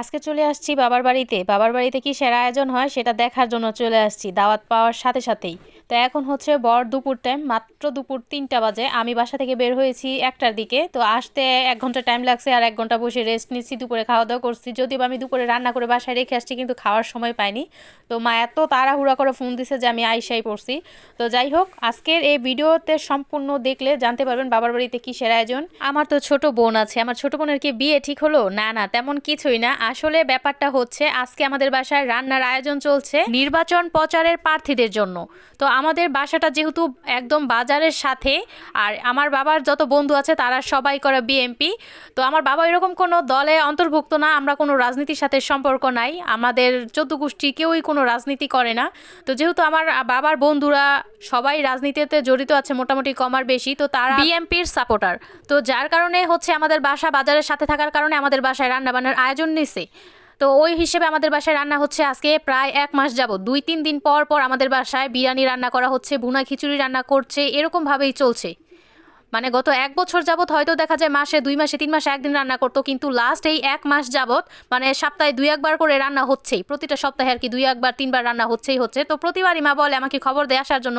আজকে চলে আসছি বাবার বাড়িতে। বাবার বাড়িতে কি সেরা আয়োজন হয় সেটা দেখার জন্য চলে আসছি। দাওয়াত পাওয়ার সাথে সাথেই। তো এখন হচ্ছে বর দুপুর টাইম মাত্র দুপুর তিনটা বাজে। আমি বাসা থেকে বের হয়েছি একটার দিকে, তো আসতে এক ঘণ্টা টাইম লাগছে আর এক ঘণ্টা বসে রেস্ট নিচ্ছি, দুপুরে খাওয়া দাওয়া করছি। যদিও আমি দুপুরে রান্না করে বাসায় রেখে আসছি, কিন্তু খাওয়ার সময় পাইনি। তো মা এত তাড়াহুড়া করে ফোন দিছে যে আমি আইসাই পড়ছি। তো যাই হোক, আজকের এই ভিডিওতে সম্পূর্ণ দেখলে জানতে পারবেন বাবার বাড়িতে কি সেরা আয়োজন। আমার তো ছোট বোন আছে, আমার ছোট বোনের কি বিয়ে ঠিক হলো? না না, তেমন কিছুই না। আসলে ব্যাপারটা হচ্ছে, আজকে আমাদের বাসায় রান্নার আয়োজন চলছে নির্বাচন প্রচারের প্রার্থীদের জন্য। তো আমাদের বাসাটা যেহেতু একদম বাজারের সাথে, আর আমার বাবার যত বন্ধু আছে তারা সবাই করে বিএমপি তো আমার বাবা এরকম কোনো দলে অন্তর্ভুক্ত না, আমরা কোনো রাজনীতির সাথে সম্পর্ক নাই, আমাদের চোদ্দ গোষ্ঠী কেউই কোনো রাজনীতি করে না। তো যেহেতু আমার বাবার বন্ধুরা সবাই রাজনীতিতে জড়িত আছে, মোটামুটি কমার বেশি, তো তারা বিএমপির সাপোর্টার তো যার কারণে হচ্ছে আমাদের বাসা বাজারের সাথে থাকার কারণে আমাদের বাসায় রান্নাবান্নার আয়োজন নিছে। তো ওই হিসেবে আমাদের বাসায় রান্না হচ্ছে আজকে প্রায় এক মাস যাব দুই তিন দিন পর পর আমাদের বাসায় বিরিয়ানি রান্না করা হচ্ছে, ভুনা খিচুড়ি রান্না করছে, এরকমভাবেই চলছে। মানে গত এক বছর যাবৎ হয়তো দেখা যায় মাসে, দুই মাসে, তিন মাসে একদিন রান্না করতো, কিন্তু লাস্ট এই এক মাস যাবৎ মানে সপ্তাহে দুই একবার করে রান্না হচ্ছেই। প্রতিটা সপ্তাহে আর কি দুই একবার, তিনবার রান্না হচ্ছেই হচ্ছে। তো প্রতিবারই মা বলে আমাকে খবর দিয়ে আসার জন্য,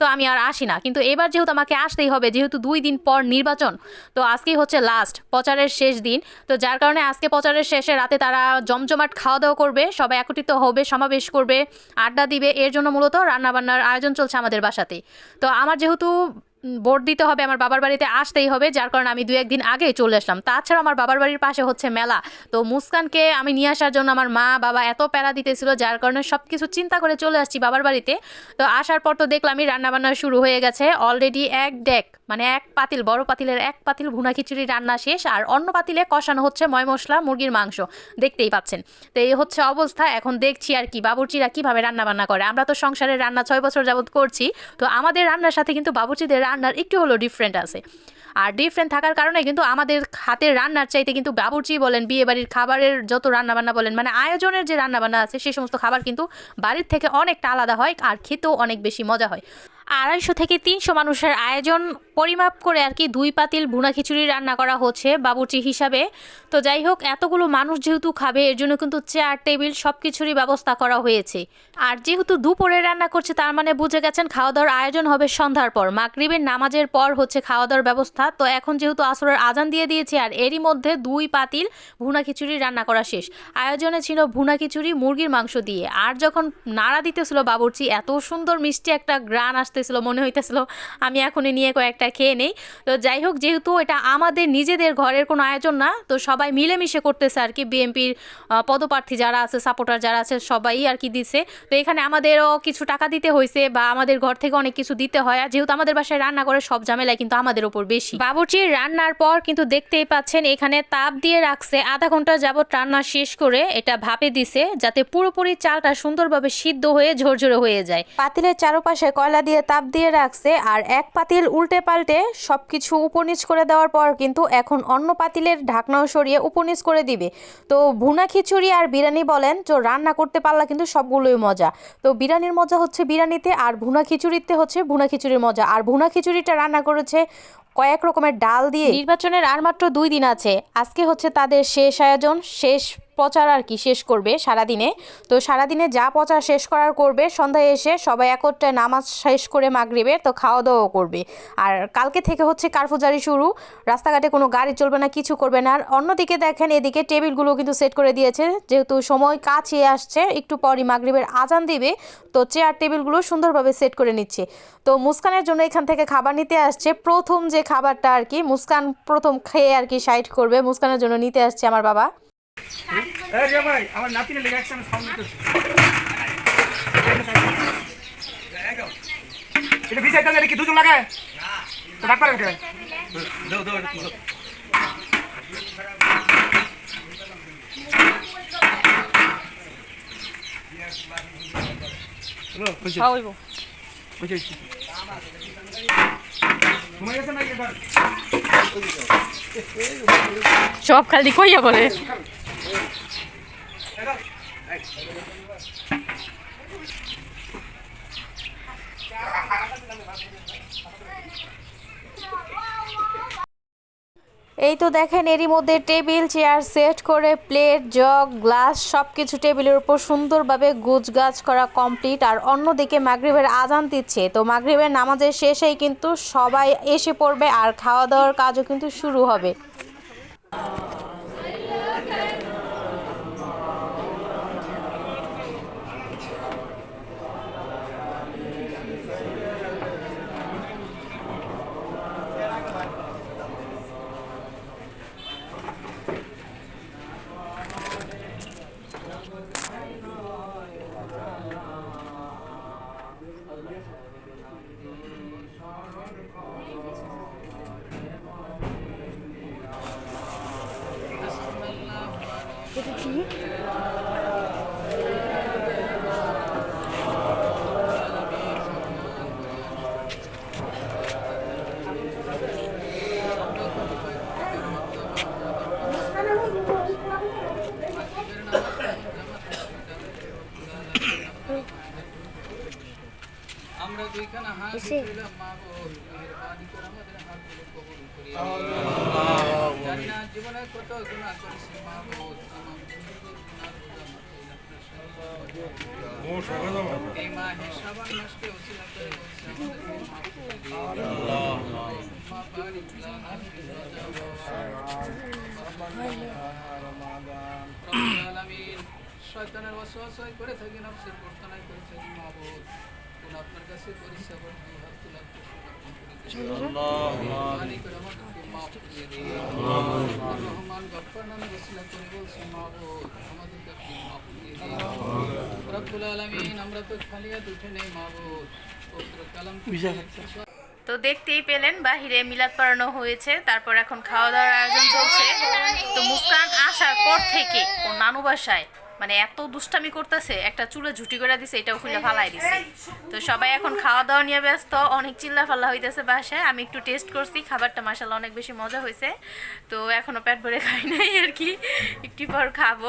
তো আমি আর আসি না। কিন্তু এবার যেহেতু আমাকে আসতেই হবে, যেহেতু দুই দিন পর নির্বাচন, তো আজকেই হচ্ছে লাস্ট প্রচারের শেষ দিন। তো যার কারণে আজকে প্রচারের শেষে রাতে তারা জমজমাট খাওয়া দাওয়া করবে, সবাই একত্রিত হবে, সমাবেশ করবে, আড্ডা দিবে। এর জন্য মূলত রান্নাবান্নার আয়োজন চলছে আমাদের বাসাতে তো আমার যেহেতু ভোট দিতে হবে, আমার বাবার বাড়িতে আসতেই হবে, যার কারণে আমি দু একদিন আগে চলে আসলাম। তাছাড়া আমার বাবার বাড়ির পাশে হচ্ছে মেলা। তো মুস্কানকে আমি নিয়ে আসার জন্য আমার মা, বাবা এত প্যারা দিতেছিল, যার কারণে সব কিছু চিন্তা করে চলে আসছি বাবার বাড়িতে। তো আসার পর তো দেখলামই রান্নাবান্না শুরু হয়ে গেছে অলরেডি এক ডেক মানে এক পাতিল, বড় পাতিলের এক পাতিল ভুনা খিচুড়ি রান্না শেষ আর অন্য পাতিলে কষানো হচ্ছে ময় মশলা, মুরগির মাংস। দেখতেই পাচ্ছেন। তো এই হচ্ছে অবস্থা। এখন দেখছি আর কি বাবুর্চিরা কীভাবে রান্না বান্না করে। আমরা তো সংসারের রান্না ছয় বছর যাবত করছি। তো আমাদের রান্নার সাথে কিন্তু বাবুর্চিদের রান্নার একটু হলো ডিফারেন্ট আছে। আর ডিফারেন্ট থাকার কারণে কিন্তু আমাদের হাতের রান্নার চাইতে কিন্তু বাবুর্চি বলেন বিয়ে বাড়ির খাবারের যত রান্নাবান্না বলেন মানে আয়োজনের যে রান্নাবান্না আছে সেই সমস্ত খাবার কিন্তু বাড়ির থেকে অনেকটা আলাদা হয় আর খেতেও অনেক বেশি মজা হয়। আড়াইশো থেকে তিনশো মানুষের আয়োজন, পরিমাপ করে আর কি দুই পাতিল ভুনা খিচুড়ি রান্না করা হচ্ছে বাবুর্চি হিসাবে। তো যাই হোক, এতগুলো মানুষ যেহেতু খাবে, এর জন্য কিন্তু চেয়ার টেবিল সব কিছুরই ব্যবস্থা করা হয়েছে। আর যেহেতু দুপুরে রান্না করছে, তার মানে বুঝে গেছেন খাওয়া দাওয়ার আয়োজন হবে সন্ধ্যার পর। মাগরিবের নামাজের পর হচ্ছে খাওয়া দাওয়ার ব্যবস্থা। তো এখন যেহেতু আসরের আজান দিয়ে দিয়েছে, আর এরই মধ্যে দুই পাতিল ভুনা খিচুড়ি রান্না করা শেষ। আয়োজনে ছিল ভুনা খিচুড়ি, মুরগির মাংস দিয়ে। আর যখন নাড়া দিতেছিল বাবুর্চি, এত সুন্দর মিষ্টি একটা গ্রান আসতেছিল মনে হইতেছিল, আমি এখনই নিয়ে কয়েকটা খেয়ে নেই। তো যাই হোক, যেহেতু এটা আমাদের নিজেদের ঘরের কোনো আয়োজন না, তো সবাই মিলেমিশে করতেছে আর কি। বিএনপির পদপ্রার্থী যারা আছে, সাপোর্টার যারা আছে, সবাই আর কি দিছে। তো এখানে আমাদেরও কিছু টাকা দিতে হয়েছে বা আমাদের ঘর থেকে অনেক কিছু দিতে হয়। যেহেতু আমাদের বাসায় রান্না করে, সব ঝামেলায় কিন্তু আমাদের ওপর বেশি। বাবুর্চির রান্নার পর কিন্তু দেখতেই পাচ্ছেন, এখানে তাপ দিয়ে রাখছে। আধা ঘণ্টা যাবত রান্না শেষ করে এটা ভাপে দিছে, যাতে পুরোপুরি চালটা সুন্দরভাবে সিদ্ধ হয়ে ঝরঝরে হয়ে যায়। পাতিলের চারপাশে কয়লা দিয়ে তাপ দিয়ে রাখছে আর এক পাতিল উল্টে পাল্টে সব কিছু নিচ করে দেওয়ার পর কিন্তু এখন অন্য পাতিলের ঢাকনাও সরিয়ে উপর নিচ করে দিবে। তো ভুনা খিচুড়ি আর বিরিয়ানি বলেন, তো রান্না করতে পারলে কিন্তু সবগুলোই মজা। তো বিরিয়ানির মজা হচ্ছে বিরিয়ানিতে আর ভুনা খিচুড়িতে হচ্ছে ভুনা খিচুড়ির মজা। আর ভুনা খিচুড়িটা রান্না করেছে কয়েক রকমের ডাল দিয়ে। নির্বাচনের আর মাত্র দুই দিন আছে। আজকে হচ্ছে তাদের শেষ আয়োজন, শেষ প্রচার আর কি শেষ করবে সারাদিনে। তো সারাদিনে যা প্রচার শেষ করার করবে, সন্ধ্যায় এসে সবাই একত্রে নামাজ শেষ করে মাগরিবের তো খাওয়া দাওয়াও করবে। আর কালকে থেকে হচ্ছে কারফুজারি শুরু, রাস্তাঘাটে কোনো গাড়ি চলবে না, কিছু করবে না। আর অন্যদিকে দেখেন এদিকে টেবিলগুলো কিন্তু সেট করে দিয়েছে, যেহেতু সময় কাছে আসছে, একটু পরই মাগরিবের আজান দিবে, তো চেয়ার টেবিলগুলো সুন্দরভাবে সেট করে নিচ্ছে। তো মুস্কানের জন্য এখান থেকে খাবার নিতে আসছে। প্রথম যে খাবারটা আর কি, মুস্কান প্রথম খেয়ে আর কি সাইড করবে, মুস্কানের জন্য নিতে আসছে আমার বাবা। রে ভাই আমার নাতিনে লেগে সাউন্ড দিতেছে এটা ভিসাই তাহলে কি দুজন লাগায় তো ডাক পারেন কে দাও দাও হ্যালো সব খালি কইয়া বলে। এই তো দেখেন, এরই মধ্যে টেবিল, চেয়ার সেট করে প্লেট, জগ, গ্লাস সব কিছু টেবিলের উপর সুন্দরভাবে গুছগাছ করা কমপ্লিট। আর অন্যদিকে মাগরিবের আজান দিচ্ছে। তো মাগরিবের নামাজের শেষেই কিন্তু সবাই এসে পড়বে আর খাওয়া দাওয়ার কাজও কিন্তু শুরু হবে। না জীবনে কত গুনাহ করেছি মা শয়তানের ওয়াসওয়াসায় করে থাকি নফসের বর্তনায় করে থাকি মাবুদ কোন আপনার কাছে পরিচয় করে দুই হাত তোলা রহমান গফফার নামে ওসিলা করে বলছি আপনি মাফ করে দিন রব্বুল আলামিন আমরা তো খালি উঠে নেই মাবুদ তো দেখতেই পেলেন বাহিরে মিলাদ পড়ানো হয়েছে তারপর এখন খাওয়া দাওয়ার আয়োজন চলছে। তো মুস্কান আসার পর থেকে ও নানু বাসায় মানে এত দুষ্টামি করতেছে একটা চুলে ঝুটি করে দিছে এটাও খুলে ফালাই দিছে। তো সবাই এখন খাওয়া দাওয়া নিয়ে ব্যস্ত অনেক চিল্লা ফাল্লা হইতেছে বাসায়। আমি একটু টেস্ট করছি খাবারটা মাসাল্লাহ অনেক বেশি মজা হয়েছে। তো এখনও পেট ভরে খাই নাই আর কি একটু পর খাব।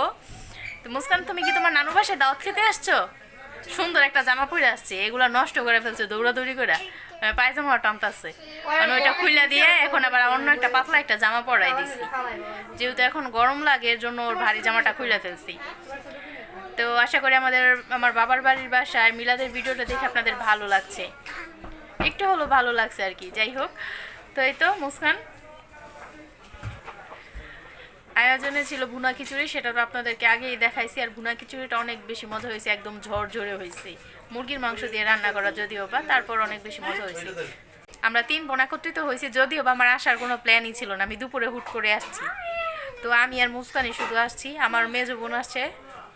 তো মুস্কান, তুমি কি তোমার নানু বাসায় দাওয়াত খেতে আসছো? সুন্দর একটা জামা পরে আসছে, এগুলো নষ্ট করে ফেলছে, দৌড়াদৌড়ি করে। পায়জামা টানতাছে। মানে ওইটা খুইলা দিয়ে এখন আবার অন্য একটা পাতলা একটা জামা পরাই দিছি। যেহেতু এখন গরম লাগে, এর জন্য ওর ভারী জামাটা খুইলা ফেলছি। তো আশা করি আমাদের, আমার বাবার বাড়ির বাসায় মিলাদের ভিডিওটা দেখে আপনাদের ভালো লাগছে। একটু হলো ভালো লাগছে আর কি, যাই হোক। তো এই তো, মুস্কান। আয়োজনে ছিল ভুনা খিচুড়ি, সেটা তো আপনাদেরকে আগেই দেখাইছি, আর ভুনা খিচুড়িটা অনেক বেশি মজা হয়েছে, একদম ঝরঝরে হয়েছে। মুরগির মাংস দিয়ে রান্না করা যদিও বা, তারপর অনেক বেশি মজা হয়েছে। আমরা তিন বোন একত্রিত হয়েছি, যদিও বা আমার আসার কোনো প্ল্যানই ছিল না, আমি দুপুরে হুট করে আসছি। তো আমি আর মুস্কানি শুধু আসছি, আমার মেজো বোন আসছে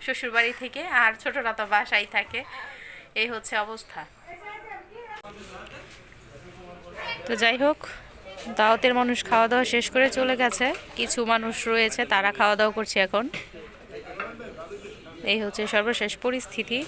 শ্বশুর বাড়ি থেকে, আর ছোটরা তো বাসায় থাকে। এই হচ্ছে অবস্থা। তো যাই হোক দাওয়াতের মানুষ খাওয়া দাওয়া শেষ করে চলে গেছে। কিছু মানুষ রয়েছে, তারা খাওয়া দাওয়া করছে এখন। এই হচ্ছে সর্বশেষ পরিস্থিতি।